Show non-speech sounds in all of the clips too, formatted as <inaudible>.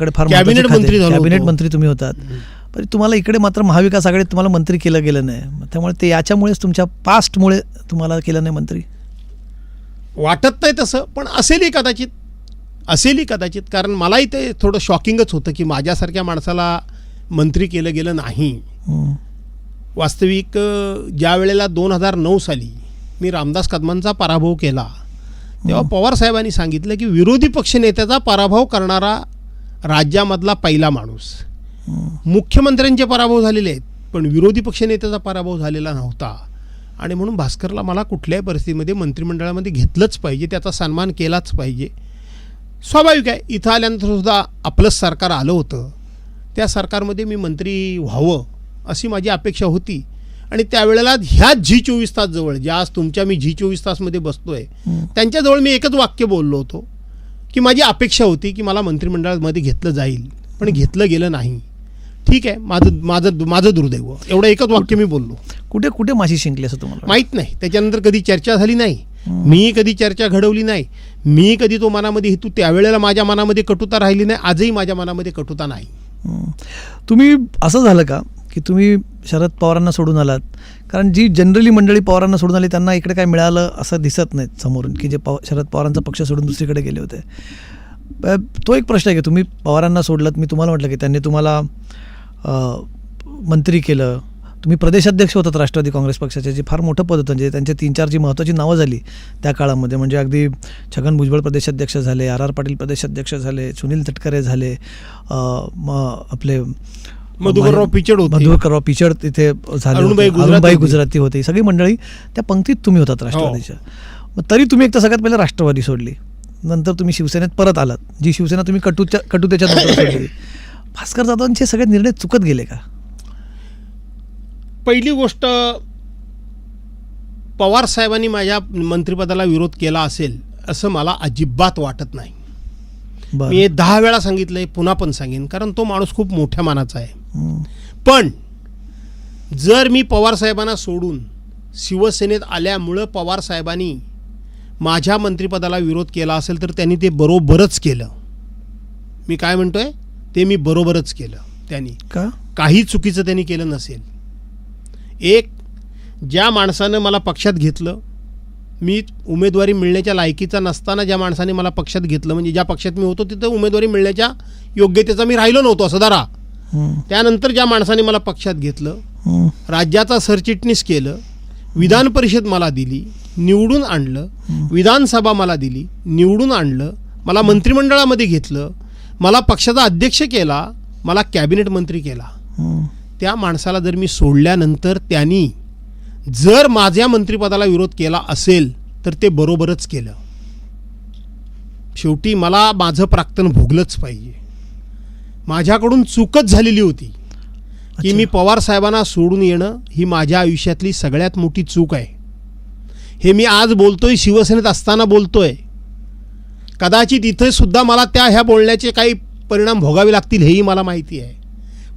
कडे फार कॅबिनेट. मंत्री कॅबिनेट. मंत्री तुम्ही होतात. पण तुम्हाला इकडे मात्र महाविकास आघाडीत तुम्हाला मंत्री केलं गेलं नाही. त्यामुळे ते याच्यामुळेच तुमच्या पास्टमुळे तुम्हाला केलं नाही मंत्री. वाटत नाही तसं पण असेलही कदाचित. असेलही कदाचित कारण मलाही ते थोडं शॉकिंगच होतं की माझ्यासारख्या माणसाला मंत्री केलं गेलं नाही. वास्तविक ज्या वेळेला दोन हजार नऊ साली मी रामदास कदमांचा पराभव केला तेव्हा पवार साहेबांनी सांगितलं की विरोधी पक्षनेत्याचा पराभव करणारा राज्यामधला पहिला माणूस. मुख्यमंत्र्यांचे पराभव झालेले आहेत पण विरोधी पक्षनेत्याचा पराभव झालेला नव्हता. आणि म्हणून भास्करला मला कुठल्याही परिस्थितीमध्ये मंत्रिमंडळामध्ये घेतलंच पाहिजे त्याचा सन्मान केलाच पाहिजे. स्वाभाविक आहे इथं आल्यानंतर सुद्धा आपलंच सरकार आलं होतं. त्या सरकारमध्ये मी मंत्री व्हावं अशी माझी अपेक्षा होती. आणि त्यावेळेला ह्याच झी चोवीस तास जवळ ज्या आज तुमच्या मी झी चोवीस तासमध्ये बसतोय त्यांच्याजवळ मी एकच वाक्य बोललो होतो. की माझी अपेक्षा होती की मला मंत्रिमंडळामध्ये घेतलं जाईल पण घेतलं गेलं नाही. ठीक आहे माझं माझं माझं दुर्दैव. एवढं एकच वाक्य मी बोललो. कुठे कुठे माशी शिंकली असं तुम्हाला? माहीत नाही. त्याच्यानंतर कधी चर्चा झाली नाही. मी कधी चर्चा घडवली नाही. मी कधी तो मनामध्ये हेतू त्यावेळेला माझ्या मनामध्ये कटुता राहिली नाही. आजही माझ्या मनामध्ये कटुता नाही. तुम्ही असं झालं का की तुम्ही शरद पवारांना सोडून आलात. कारण जी जनरली मंडळी पवारांना सोडून आली त्यांना इकडे काय मिळालं असं दिसत नाही समोरून की जे पव शरद पवारांचा पक्ष सोडून दुसरीकडे गेले होते. तो एक प्रश्न आहे की तुम्ही पवारांना सोडलात मी तुम्हाला म्हटलं की त्यांनी तुम्हाला मंत्री केलं. तुम्ही प्रदेशाध्यक्ष होतात राष्ट्रवादी काँग्रेस पक्षाचे जे फार मोठं पद होतं म्हणजे त्यांचे तीन चार जी महत्त्वाची नावं झाली त्या काळामध्ये. म्हणजे अगदी छगन भुजबळ प्रदेशाध्यक्ष झाले आर आर पाटील प्रदेशाध्यक्ष झाले सुनील तटकरे झाले मग म- आपले मधुकरराव पिचड होते. मधुकरराव पिचड तिथे झाले अरुणबाई. गुजराती अरुणबाई होती. गुजराती होते. ही सगळी मंडळी त्या पंक्तीत तुम्ही होतात राष्ट्रवादीच्या. मग तरी तुम्ही एक तर सगळ्यात पहिले राष्ट्रवादी सोडली. नंतर तुम्ही शिवसेनेत परत आलात. जी शिवसेना तुम्ही कटूच्या कटुतेच्या नंतर <coughs> सोडली. भास्कर जाधवांचे सगळे निर्णय चुकत गेले का? पहिली गोष्ट पवार साहेबांनी माझ्या मंत्रिपदाला विरोध केला असेल असं मला अजिबात वाटत नाही. बरं. मी हे दहा वेळा सांगितलंय पुन्हा पण सांगेन कारण तो माणूस खूप मोठ्या मानाचा आहे. पण जर मी पवार साहेबांना सोडून शिवसेनेत आल्यामुळं पवार साहेबांनी माझ्या मंत्रिपदाला विरोध केला असेल तर त्यांनी ते बरोबरच केलं. मी काय म्हणतोय? ते मी बरोबरच केलं त्यांनी. का? काही चुकीचं त्यांनी केलं नसेल. एक ज्या माणसानं मला पक्षात घेतलं मी उमेदवारी मिळण्याच्या लायकीचा नसताना ज्या माणसाने मला पक्षात घेतलं म्हणजे ज्या पक्षात मी होतो तिथं उमेदवारी मिळण्याच्या योग्यतेचा मी राहिलो नव्हतो असं दारा. त्यानंतर ज्या माणसाने मला पक्षात घेतलं राज्याचा सरचिटणीस केलं विधान परिषद मला दिली निवडून आणलं विधानसभा मला दिली निवडून आणलं मला मंत्रिमंडळामध्ये घेतलं मला पक्षाचा अध्यक्ष केला मला कॅबिनेट मंत्री केला. त्या माणसाला जर मी सोडल्यानंतर त्यांनी जर माझ्या मंत्रिपदाला विरोध केला असेल तर ते बरोबरच केलं. शेवटी मला माझं प्राक्तन भोगलंच पाहिजे. माझ्याकडून चूकच झालेली होती की मी पवार साहेबांना सोडून येणं ही माझ्या आयुष्यातली सगळ्यात मोठी चूक आहे. हे मी आज बोलतोय शिवसेनेत असताना बोलतोय. कदाचित इथे सुद्धा मला त्या ह्या बोलण्याचे काही परिणाम भोगावे लागतील हेही मला माहिती आहे.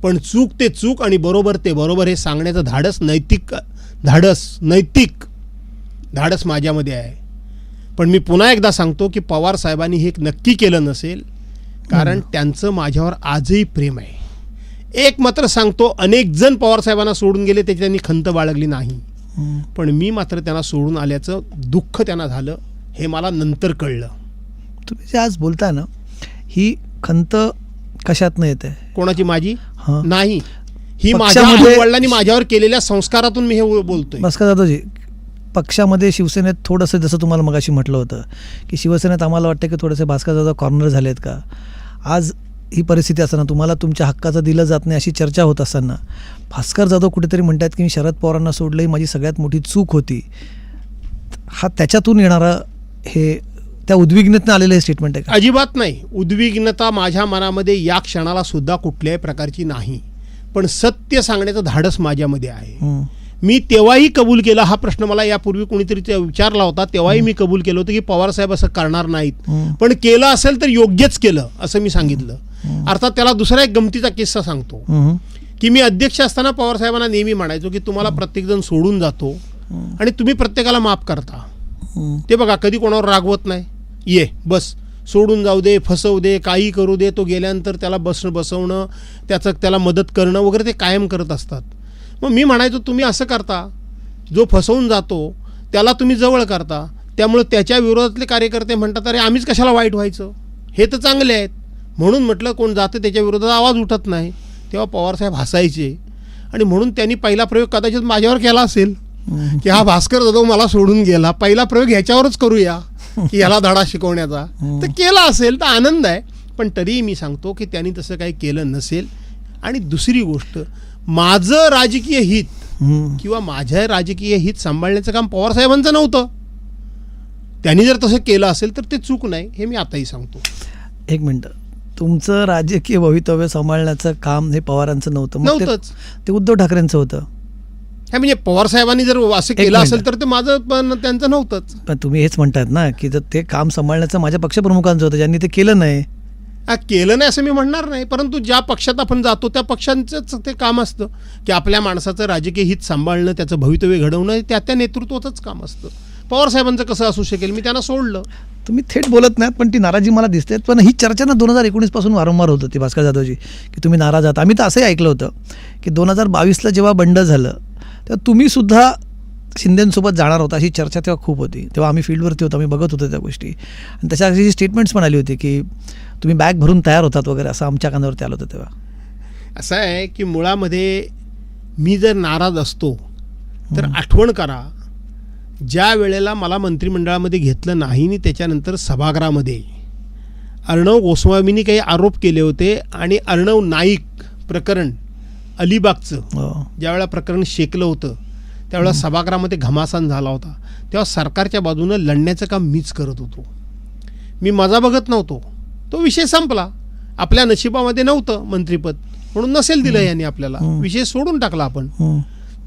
पण चूक ते चूक आणि बरोबर ते बरोबर हे सांगण्याचं धाडस नैतिक धाडस नैतिक धाडस माझ्यामध्ये आहे. पण मी पुन्हा एकदा सांगतो की पवार साहेबांनी हे नक्की केलं नसेल कारण त्यांचं माझ्यावर आजही प्रेम आहे. एक मात्र सांगतो अनेक जण पवार साहेबांना सोडून गेले त्याची त्यांनी खंत बाळगली नाही. पण मी मात्र त्यांना सोडून आल्याचं दुःख त्यांना झालं हे मला नंतर कळलं. तुम्ही जे आज बोलताय ना ही खंत कशातनं येते? कोणाची? माझी? नाही. ही माझ्या वडिलांनी माझ्यावर केलेल्या संस्कारातून मी हे बोलतोय. भास्कर जाधवजी पक्षामध्ये शिवसेनेत थोडंसं जसं तुम्हाला मगाशी म्हटलं होतं की शिवसेनेत आम्हाला वाटतं की थोडेसे भास्कर जाधव कॉर्नर झाले आहेत का? आज ही परिस्थिती असताना तुम्हाला तुमच्या हक्काचं दिलं जात नाही अशी चर्चा होत असताना भास्कर जाधव कुठेतरी म्हणतात की मी शरद पवारांना सोडलं ही माझी सगळ्यात मोठी चूक होती. हा त्याच्यातून येणारा हे त्या उद्विग्नतेनं आलेलं हे स्टेटमेंट आहे का? अजिबात नाही. उद्विग्नता माझ्या मनामध्ये या क्षणाला सुद्धा कुठल्याही प्रकारची नाही. पण सत्य सांगण्याचं धाडस माझ्यामध्ये आहे. मी तेव्हाही कबूल केलं हा प्रश्न मला यापूर्वी कोणीतरी ते विचारला होता तेव्हाही मी कबूल केलं होतं की पवार साहेब असं करणार नाहीत. पण केलं असेल तर योग्यच केलं असं मी सांगितलं. अर्थात त्याला दुसरा एक गमतीचा किस्सा सांगतो. की मी अध्यक्ष असताना पवार साहेबांना नेहमी म्हणायचो की तुम्हाला प्रत्येकजण सोडून जातो आणि तुम्ही प्रत्येकाला माफ करता. ते बघा कधी कोणावर रागवत नाही. ये बस. सोडून जाऊ दे फसवू दे काही करू दे तो गेल्यानंतर त्याला बस बसवणं त्याचं त्याला मदत करणं वगैरे ते कायम करत असतात. मग मी म्हणायचो तुम्ही असं करता जो फसवून जातो त्याला तुम्ही जवळ करता. त्यामुळे त्याच्या विरोधातले कार्यकर्ते म्हणतात अरे आम्हीच कशाला वाईट व्हायचं? हे तर चांगले आहेत. म्हणून म्हटलं कोण जातं त्याच्या विरोधात आवाज उठत नाही. तेव्हा पवारसाहेब हसायचे. आणि म्हणून त्यांनी पहिला प्रयोग कदाचित माझ्यावर केला असेल की हा भास्कर जाधव मला सोडून गेला. पहिला प्रयोग ह्याच्यावरच करूया की याला धडा शिकवण्याचा. तर केला असेल तर आनंद आहे. पण तरीही मी सांगतो की त्यांनी तसं काही केलं नसेल. आणि दुसरी गोष्ट माझं राजकीय हित. किंवा माझ्या राजकीय हित सांभाळण्याचं काम पवारसाहेबांचं नव्हतं. त्यांनी जर तसं केलं असेल तर ते चूक नाही हे मी आताही सांगतो. एक मिनटं. तुमचं राजकीय भवितव्य सांभाळण्याचं काम हे पवारांचं नव्हतं. मग ते- नव्हतंच. ते उद्धव ठाकरेंचं होतं. हे म्हणजे पवारसाहेबांनी जर असं केलं मिनिट. असेल तर ते माझं पण त्यांचं नव्हतंच. पण तुम्ही हेच म्हणतायत ना की जर ते काम सांभाळण्याचं माझ्या पक्षप्रमुखांचं होतं ज्यांनी ते केलं नाही केलं नाही असं मी म्हणणार नाही परंतु ज्या पक्षात आपण जातो त्या पक्षांचंच ते काम असतं. की आपल्या माणसाचं राजकीय हित सांभाळणं त्याचं भवितव्य घडवणं त्या त्या नेतृत्वाचंच काम असतं. पवारसाहेबांचं कसं असू शकेल? मी त्यांना सोडलं. तुम्ही थेट बोलत नाहीत पण ती नाराजी मला दिसते पण ही चर्चा ना दोन हजार एकोणीसपासून वारंवार होत होती भास्कर जाधवजी की तुम्ही नाराज आहात. आम्ही तर असंही ऐकलं होतं की दोन हजार बावीसला जेव्हा बंड झालं तेव्हा तुम्हीसुद्धा शिंदेंसोबत जाणार होता अशी चर्चा तेव्हा खूप होती. तेव्हा आम्ही फील्डवरती होतो आम्ही बघत होतो त्या गोष्टी. आणि त्याच्या अशी स्टेटमेंट्स पण आली होती की तुम्ही बॅग भरून तयार होतात वगैरे असं आमच्या कानावरती आलं होतं तेव्हा. असं आहे की मुळामध्ये मी जर नाराज असतो तर आठवण करा ज्या वेळेला मला मंत्रिमंडळामध्ये घेतलं नाही आणि त्याच्यानंतर सभागृहामध्ये. अर्णव गोस्वामींनी काही आरोप केले होते आणि अर्णव नाईक प्रकरण अलिबागचं हो. ज्यावेळेला प्रकरण शेकलं होतं त्यावेळेला सभागृहामध्ये घमासान झाला होता. तेव्हा सरकारच्या बाजूनं लढण्याचं काम मीच करत होतो. मी मजा बघत नव्हतो. तो विषय संपला. आपल्या नशिबामध्ये नव्हतं मंत्रिपद. म्हणून नसेल दिलं यांनी आपल्याला. विषय सोडून टाकला आपण.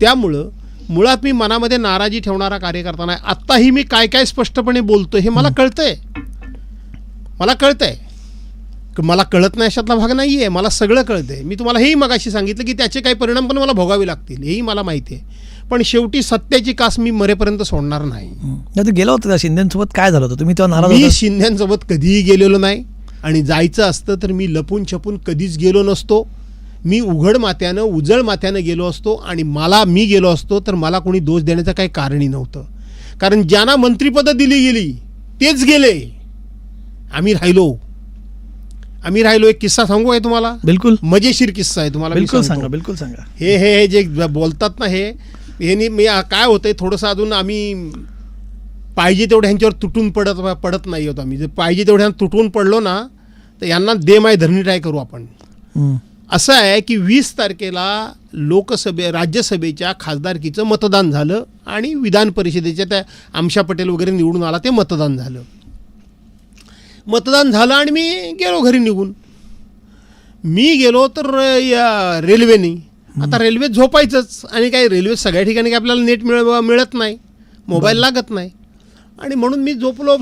त्यामुळं मुळात मी मनामध्ये नाराजी ठेवणारा कार्यकर्ता नाही. आत्ताही मी काय काय स्पष्टपणे बोलतो हे मला कळतंय. मला कळतंय. मला कळत नाही अशातला भाग नाही आहे मला सगळं कळतंय. मी तुम्हाला हेही मगाशी सांगितलं की त्याचे काही परिणाम पण मला भोगावे लागतील. हेही मला माहिती आहे. पण शेवटी सत्याची कास मी मरेपर्यंत सोडणार नाही. नाही, ते गेलं होतं त्या शिंदेसोबत? काय झालं होतं? तुम्ही तेव्हा नाराज मी होता? शिंद्यांसोबत कधीही गेलेलो नाही. आणि जायचं असतं तर मी लपून छपून कधीच गेलो नसतो. मी उघड मात्यानं उजळ मात्यानं गेलो असतो आणि मला मी गेलो असतो तर मला कोणी दोष देण्याचं काही कारणही नव्हतं. कारण ज्यांना मंत्रिपदं दिली गेली तेच गेले. आम्ही राहिलो. आम्ही राहिलो. एक किस्सा सांगू आहे तुम्हाला? बिलकुल. मजेशीर किस्सा आहे तुम्हाला मी बिलकुल सांगतो. सांगा बिलकुल सांगा. हे हे हे जे बोलतात ना हे हे नी- मी काय होतंय थोडंसं अजून आम्ही पाहिजे तेवढ्या ह्यांच्यावर तुटून पडत पडत नाही होतो आम्ही. जर पाहिजे तेवढ्या तुटून पडलो ना तर यांना दे माय धरणी ट्राय करू आपण. असं आहे की वीस तारखेला लोकसभे राज्यसभेच्या खासदारकीचं मतदान झालं आणि विधान परिषदेच्या त्या आमशा पटेल वगैरे निवडून आला ते मतदान झालं. मतदान झालं आणि मी गेलो घरी निघून. मी गेलो तर या रेल्वेने आता रेल्वे झोपायचंच आणि काही रेल्वे सगळ्या ठिकाणी काही आपल्याला नेट मिळ मिळत नाही. मोबाईल लागत नाही. आणि म्हणून मी झोपलो